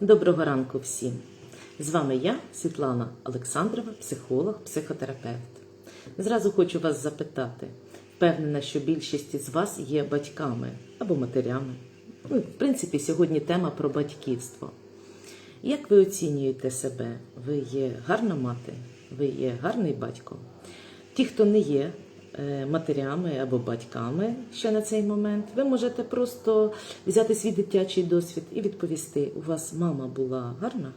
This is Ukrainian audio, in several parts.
Доброго ранку всім! З вами я, Світлана Олександрова, психолог, психотерапевт. Зразу хочу вас запитати. Впевнена, що більшість із вас є батьками або матерями. Ну, в принципі, сьогодні тема про батьківство. Як ви оцінюєте себе? Ви є гарна мати, ви є гарний батько? Ті, хто не є матерями або батьками ще на цей момент, ви можете просто взяти свій дитячий досвід і відповісти: у вас мама була гарна?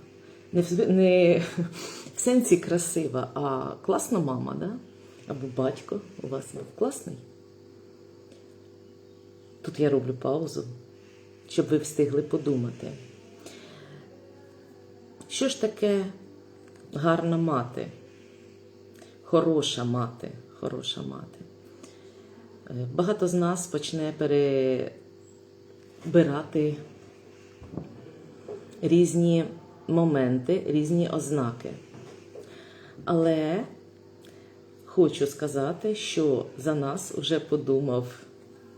Не в, не в сенсі красива, а класна мама, да? або батько у вас був класний. Тут я роблю паузу, щоб ви встигли подумати. Що ж таке гарна мати? Хороша мати, хороша мати. Е, Багато з нас почне перебирати різні моменти, різні ознаки. Але хочу сказати, що за нас вже подумав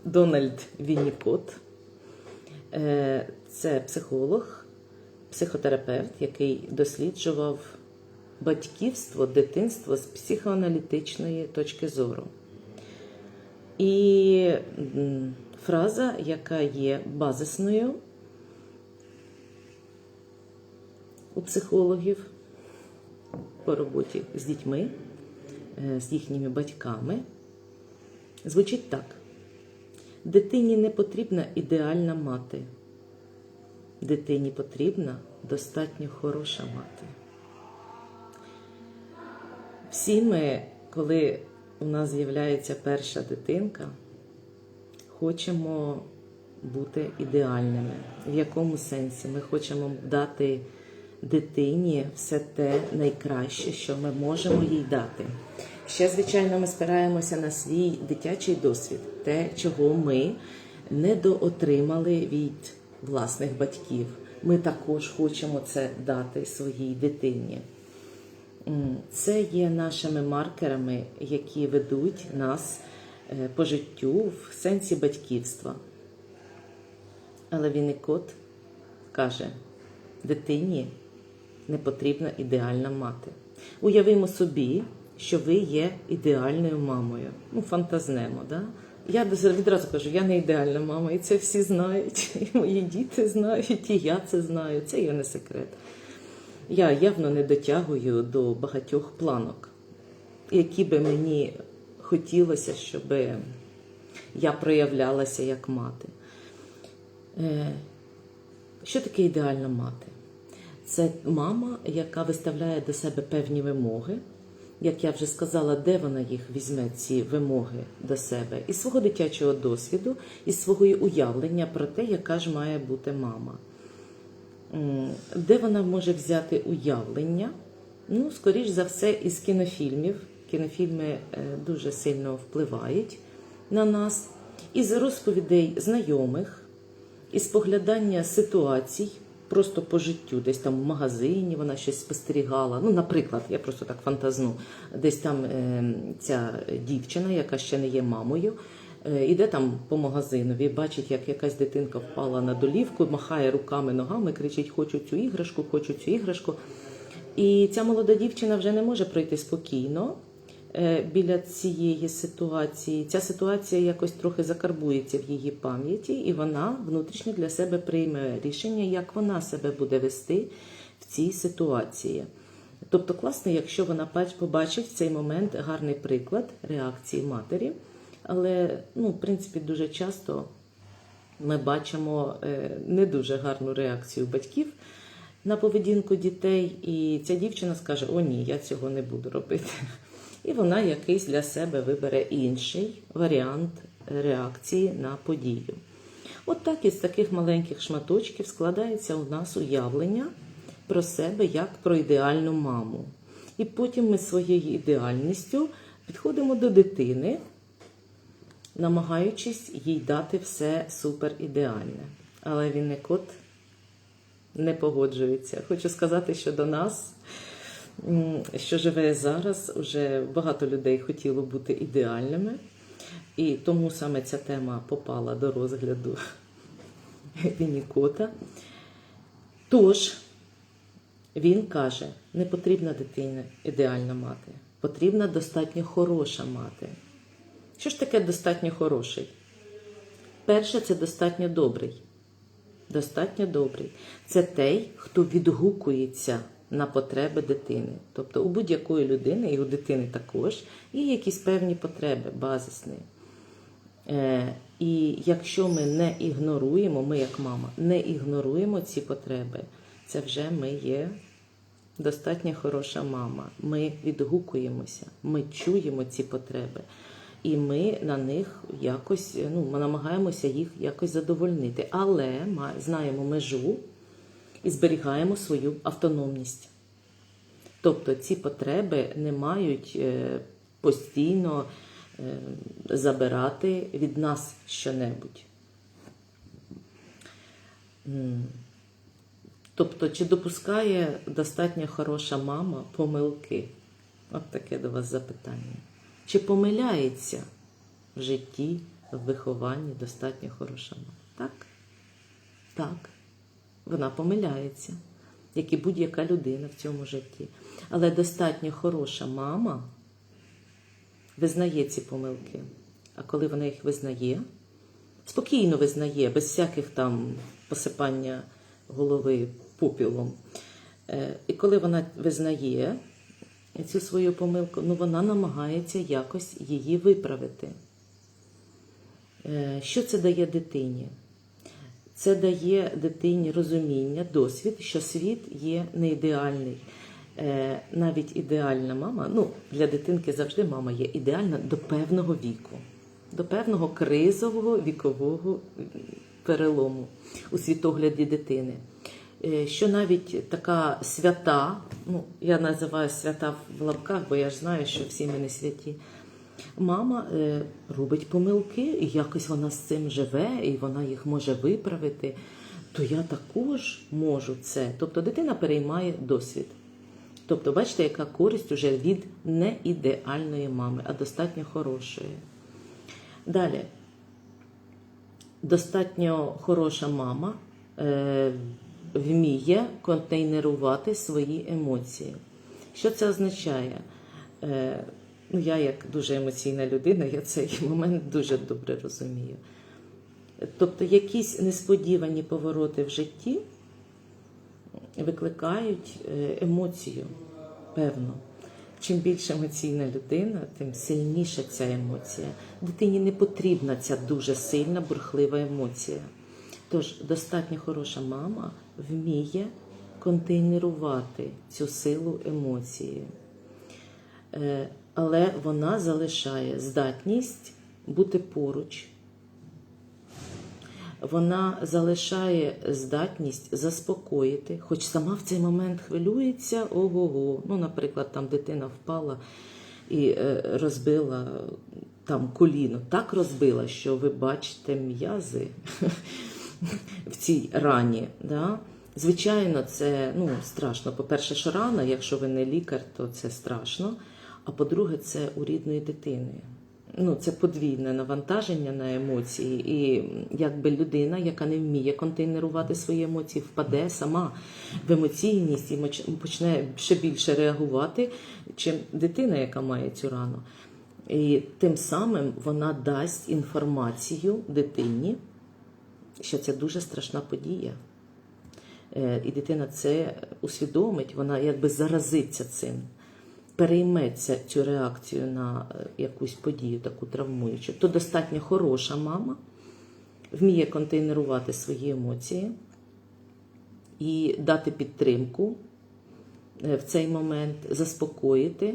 Дональд Віннікот. Е, Це психолог, психотерапевт, який досліджував батьківство, дитинство з психоаналітичної точки зору. І фраза, яка є базисною у психологів по роботі з дітьми, е, з їхніми батьками, звучить так: дитині не потрібна ідеальна мати. Дитині потрібна достатньо хороша мати. Всі ми, коли у нас з'являється перша дитинка, хочемо бути ідеальними. В якому сенсі ми хочемо дати дитині все те найкраще, що ми можемо їй дати. Ще, звичайно, ми спираємося на свій дитячий досвід, те, чого ми недоотримали від власних батьків. Ми також хочемо це дати своїй дитині. Це є нашими маркерами, які ведуть нас е, по життю в сенсі батьківства. Але Вінникот каже, дитині не потрібна ідеальна мати. Уявимо собі, що ви є ідеальною мамою. Ну, фантазнемо, да? Я відразу кажу, я не ідеальна мама, і це всі знають, і мої діти знають, і я це знаю. Це є не секрет. Я явно не дотягую до багатьох планок, які би мені хотілося, щоб я проявлялася як мати. Е, Що таке ідеальна мати? Це мама, яка виставляє до себе певні вимоги. Як я вже сказала, де вона їх візьме, ці вимоги до себе, із свого дитячого досвіду, із свого уявлення про те, яка ж має бути мама. М, Де вона може взяти уявлення? Ну, скоріш за все, із кінофільмів. Кінофільми е, дуже сильно впливають на нас, із розповідей знайомих, із поглядання ситуацій просто по життю, десь там в магазині вона щось спостерігала. Ну, наприклад, я просто так фантазну, десь там е, ця дівчина, яка ще не є мамою, е, іде там по магазинові, бачить, як якась дитинка впала на долівку, махає руками, ногами, кричить: Хочу цю іграшку, хочу цю іграшку. І ця молода дівчина вже не може пройти спокійно е, біля цієї ситуації. Ця ситуація якось трохи закарбується в її пам'яті, і вона внутрішньо для себе прийме рішення, як вона себе буде вести в цій ситуації. Тобто класно, якщо вона бач- побачить в цей момент гарний приклад реакції матері, але ну, в принципі дуже часто ми бачимо е, не дуже гарну реакцію батьків на поведінку дітей, і ця дівчина скаже: О, ні, я цього не буду робити. І вона якийсь для себе вибере інший варіант реакції на подію. От так із таких маленьких шматочків складається у нас уявлення про себе як про ідеальну маму. І потім ми своєю ідеальністю підходимо до дитини, намагаючись їй дати все супер ідеальне. Але він не кот не погоджується. Хочу сказати, що до нас, що живе зараз, вже багато людей хотіло бути ідеальними. І тому саме ця тема попала до розгляду Віннікота. Тож, він каже, не потрібна дитина ідеальна мати, потрібна достатньо хороша мати. Що ж таке достатньо хороший? Перше, це достатньо добрий. Достатньо добрий. Це той, хто відгукується на потреби дитини. Тобто у будь-якої людини, і у дитини також, є якісь певні потреби базисні. Е, і якщо ми не ігноруємо, ми як мама, не ігноруємо ці потреби, це вже ми є достатньо хороша мама. Ми відгукуємося, ми чуємо ці потреби, і ми на них якось ну, ми намагаємося їх якось задовольнити. Але ма- знаємо межу і зберігаємо свою автономність. Тобто ці потреби не мають е, постійно е, забирати від нас щонебудь. Тобто, чи допускає достатньо хороша мама помилки? От таке до вас запитання. Чи помиляється в житті, в вихованні достатньо хороша мама? Так? Так. Вона помиляється, як і будь-яка людина в цьому житті. Але достатньо хороша мама визнає ці помилки. А коли вона їх визнає, спокійно визнає, без всяких там посипання голови попілом. Е, І коли вона визнає цю свою помилку, ну вона намагається якось її виправити. Е, Що це дає дитині? Це дає дитині розуміння, досвід, що світ є не ідеальний. Е, Навіть ідеальна мама, ну для дитинки завжди мама є ідеальна до певного віку, до певного кризового вікового перелому у світогляді дитини. Е, Що навіть така свята, ну я називаю свята в лапках, бо я ж знаю, що всі ми не святі. Мама е, робить помилки, і якось вона з цим живе, і вона їх може виправити. То я також можу це. Тобто дитина переймає досвід. Тобто, бачите, яка користь уже від неідеальної мами, а достатньо хорошої. Далі, достатньо хороша мама е, вміє контейнерувати свої емоції. Що це означає? Е, ну, я, як дуже емоційна людина, я цей момент дуже добре розумію. Тобто, якісь несподівані повороти в житті викликають е, емоцію, певно. Чим більш емоційна людина, тим сильніша ця емоція. Дитині не потрібна ця дуже сильна, бурхлива емоція. Тож достатньо хороша мама вміє контейнерувати цю силу емоції. Е, Але вона залишає здатність бути поруч. Вона залишає здатність заспокоїти, хоч сама в цей момент хвилюється ого-го. Ну, наприклад, там дитина впала і е, розбила там коліно. Так розбила, що ви бачите м'язи в цій рані. Да? Звичайно, це ну, страшно. По-перше, що рана, якщо ви не лікар, то це страшно. А по-друге, це у рідної дитини. Ну, це подвійне навантаження на емоції, і якби людина, яка не вміє контейнерувати свої емоції, впаде сама в емоційність і почне ще більше реагувати, чим дитина, яка має цю рану. І тим самим вона дасть інформацію дитині, що це дуже страшна подія. Е, І дитина це усвідомить, вона якби заразиться цим, перейметься цю реакцію на е, якусь подію, таку травмуючу. То достатньо хороша мама вміє контейнерувати свої емоції і дати підтримку е, в цей момент, заспокоїти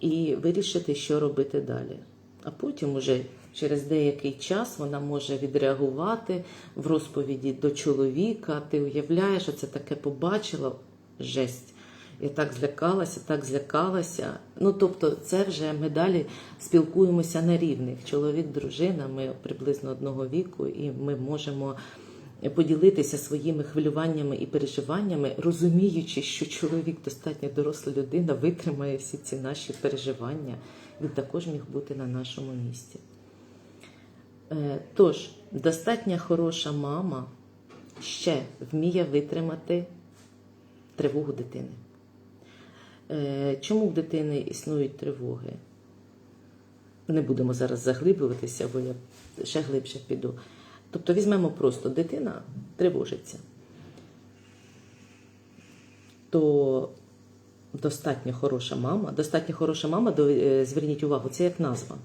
і вирішити, що робити далі. А потім уже через деякий час вона може відреагувати в розповіді до чоловіка. Ти уявляєш, що це таке побачила жесть. Я так злякалася, так злякалася. Ну, тобто, це вже ми далі спілкуємося на рівних. Чоловік, дружина, ми приблизно одного віку, і ми можемо поділитися своїми хвилюваннями і переживаннями, розуміючи, що чоловік достатньо доросла людина, витримає всі ці наші переживання. Він також міг бути на нашому місці. Е, Тож, достатньо хороша мама, ще вміє витримати тривогу дитини. Е, Чому в дитини існують тривоги? Не будемо зараз заглиблюватися, бо я ще глибше піду. Тобто візьмемо просто дитина тривожиться, то достатньо хороша мама, достатньо хороша мама, е, зверніть увагу, це як назва,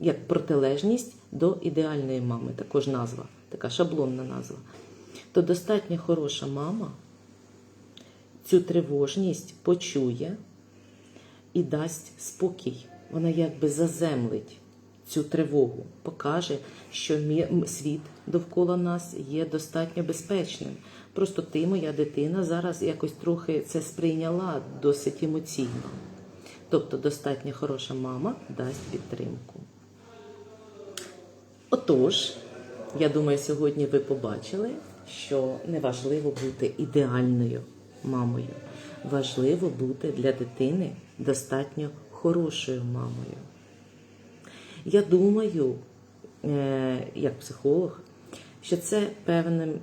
як протилежність до ідеальної мами, також назва, така шаблонна назва. То достатньо хороша мама цю тривожність почує і дасть спокій. Вона якби заземлить цю тривогу, покаже, що світ довкола нас є достатньо безпечним. Просто ти, моя дитина, зараз якось трохи це сприйняла досить емоційно. Тобто достатньо хороша мама дасть підтримку. Отож, я думаю, сьогодні ви побачили, що неважливо бути ідеальною мамою. Важливо бути для дитини достатньо хорошою мамою. Я думаю, е, як психолог, що це певним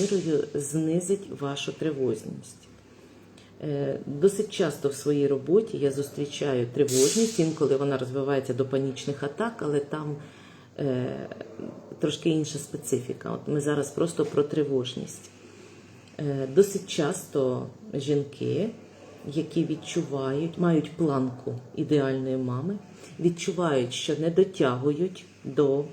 мірою знизить вашу тривожність. Е, Досить часто в своїй роботі я зустрічаю тривожність, інколи вона розвивається до панічних атак, але там трошки інша специфіка. От ми зараз просто про тривожність. Е, Досить часто жінки, які відчувають, мають планку ідеальної мами, відчувають, що не дотягують до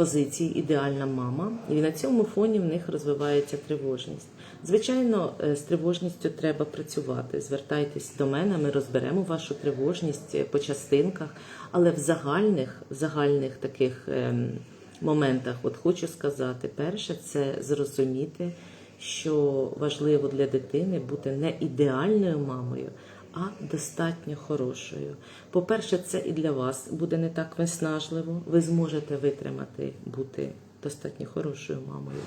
позиції ідеальна мама, і на цьому фоні в них розвивається тривожність. Звичайно, е, з тривожністю треба працювати. Звертайтесь до мене, ми розберемо вашу тривожність е, по частинках, але в загальних, в загальних таких ем, моментах, от хочу сказати, перше, це зрозуміти, що важливо для дитини бути не ідеальною мамою, а достатньо хорошою. По-перше, це і для вас буде не так виснажливо. Ви зможете витримати бути достатньо хорошою мамою.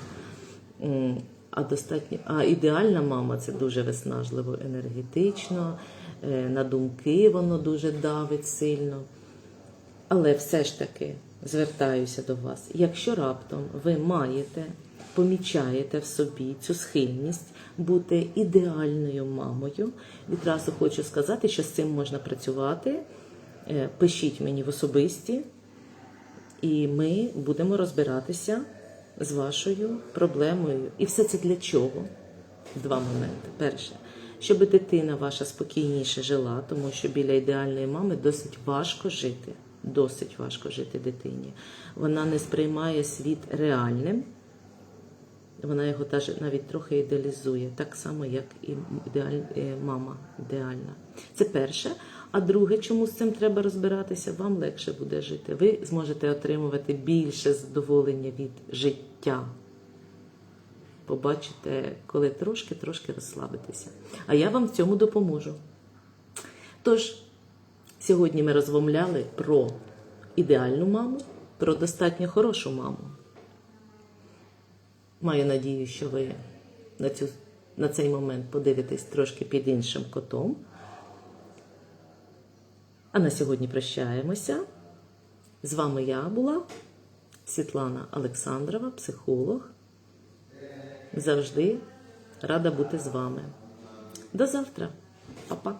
А достатньо, а ідеальна мама це дуже виснажливо енергетично, е, на думки воно дуже давить сильно. Але все ж таки звертаюся до вас. Якщо раптом ви маєте, помічаєте в собі цю схильність бути ідеальною мамою, відразу хочу сказати, що з цим можна працювати. Е, Пишіть мені в особисті, і ми будемо розбиратися з вашою проблемою. І все це для чого? Два моменти. Перше, щоб дитина ваша спокійніше жила, тому що біля ідеальної мами досить важко жити. Досить важко жити дитині. Вона не сприймає світ реальним, вона його теж навіть трохи ідеалізує, так само, як і ідеаль... е, мама ідеальна. Це перше. А друге, чому з цим треба розбиратися, вам легше буде жити. Ви зможете отримувати більше задоволення від життя. Побачите, коли трошки-трошки розслабитеся. А я вам в цьому допоможу. Тож, сьогодні ми розмовляли про ідеальну маму, про достатньо хорошу маму. Маю надію, що ви на, цю, на цей момент подивитесь трошки під іншим котом. А на сьогодні прощаємося. З вами я була Світлана Олександрова, психолог. Завжди рада бути з вами. До завтра. Па-па.